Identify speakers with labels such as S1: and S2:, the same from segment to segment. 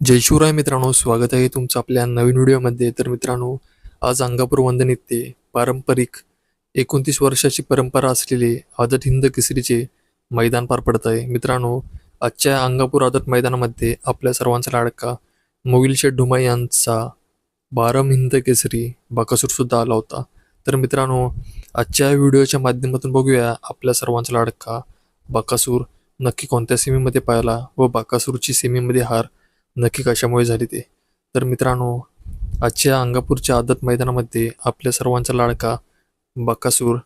S1: जय शिवराय मित्रांनो स्वागत आहे तुमचं आपल्या नवीन व्हिडिओमध्ये. तर मित्रांनो आज अंगापूर वंदन येथे पारंपरिक एकोणतीस वर्षाची परंपरा असलेले आदत हिंद केसरीचे मैदान पार पडत आहे. मित्रांनो आजच्या अंगापूर आदत मैदानामध्ये आपल्या सर्वांचा लाडका मोविलशेठ ढुमाई यांचा बारम हिंद केसरी बाकासूरसुद्धा आला होता. तर मित्रांनो आजच्या व्हिडिओच्या माध्यमातून बघूया आपल्या सर्वांचा लाडका बाकासूर नक्की कोणत्या सेमीमध्ये पाहिला व बाकासूरची सेमीमध्ये हार नक्की कशामुळे झाली ते? तर मित्रांनो आजच्या अंगापूरच्या आदत मैदानामध्ये आपल्या सर्वांचा लाडका बकासूर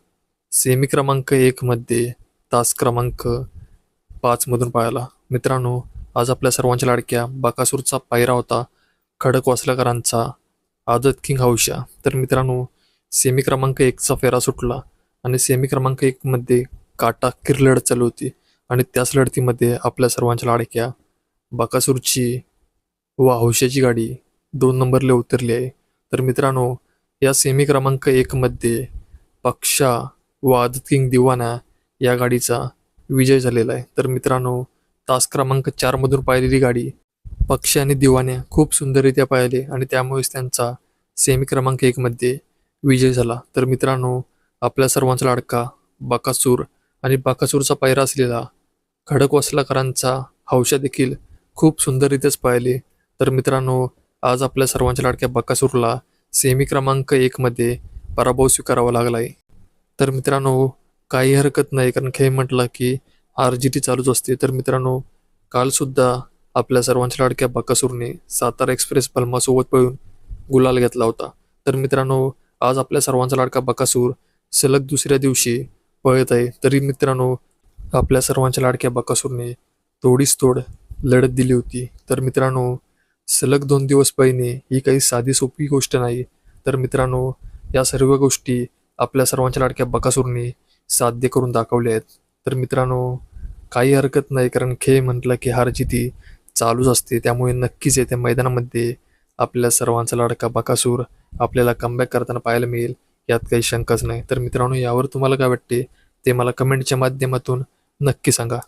S1: सेमी क्रमांक एकमध्ये तास क्रमांक पाचमधून पाळला. मित्रांनो आज आपल्या सर्वांच्या लाडक्या बकासूरचा पायरा होता खडक वासलकरांचा आदत किंग हौशा. तर मित्रांनो सेमी क्रमांक एकचा फेरा सुटला आणि सेमी क्रमांक एकमध्ये काटा किरलढत चालू होती आणि त्याच लढतीमध्ये आपल्या सर्वांच्या लाडक्या बकासूरची व हौशाची गाडी दोन नंबरला उतरली आहे. तर मित्रांनो या सेमी क्रमांक एकमध्ये पक्षा व आदत किंग दिवाना या गाडीचा विजय झालेला आहे. तर मित्रांनो तास क्रमांक चारमधून पाहिलेली गाडी पक्षी आणि दिवाण्या खूप सुंदररित्या पाहिले आणि त्यामुळेच त्यांचा सेमी क्रमांक एकमध्ये विजय झाला. तर मित्रांनो आपल्या सर्वांचा लाडका बाकासूर आणि बाकासूरचा पायरा असलेला खडकवासलाकरांचा हौशा देखील खूप सुंदररित्याच पाहिले. तर मित्रांनो आज आपल्या सर्वांच्या लाडक्या बकासूरला सेमी क्रमांक एकमध्ये पराभव स्वीकारावा लागला आहे तर मित्रांनो काही हरकत नाही कारण खेळ म्हटलं की आर जी टी चालूच असते. तर मित्रांनो कालसुद्धा आपल्या सर्वांच्या लाडक्या बकासूरने सातारा एक्सप्रेस पल्मासोबत पळून गुलाल घेतला होता. तर मित्रांनो आज आपल्या सर्वांचा लाडका बकासूर सलग दुसऱ्या दिवशी पळत आहे. तरी मित्रांनो आपल्या सर्वांच्या लाडक्या बकासूरने तोडीस तोड लढत दिली होती. तर मित्रांनो सलग दोन दिवस पळणे ही काही साधी सोपी गोष्ट नाही. तर मित्रांनो या सर्व गोष्टी आपल्या सर्वांच्या लाडक्या बकासूरने साध्य करून दाखवल्या आहेत. तर मित्रांनो काही हरकत नाही कारण खेळ म्हटलं की हार जिती चालूच असते. त्यामुळे नक्कीच येत्या मैदानामध्ये आपल्या सर्वांचा लाडका बकासूर आपल्याला कमबॅक करताना पाहायला मिळेल. यात काही शंकाच नाही. तर मित्रांनो यावर तुम्हाला काय वाटते ते मला कमेंटच्या माध्यमातून नक्की सांगा.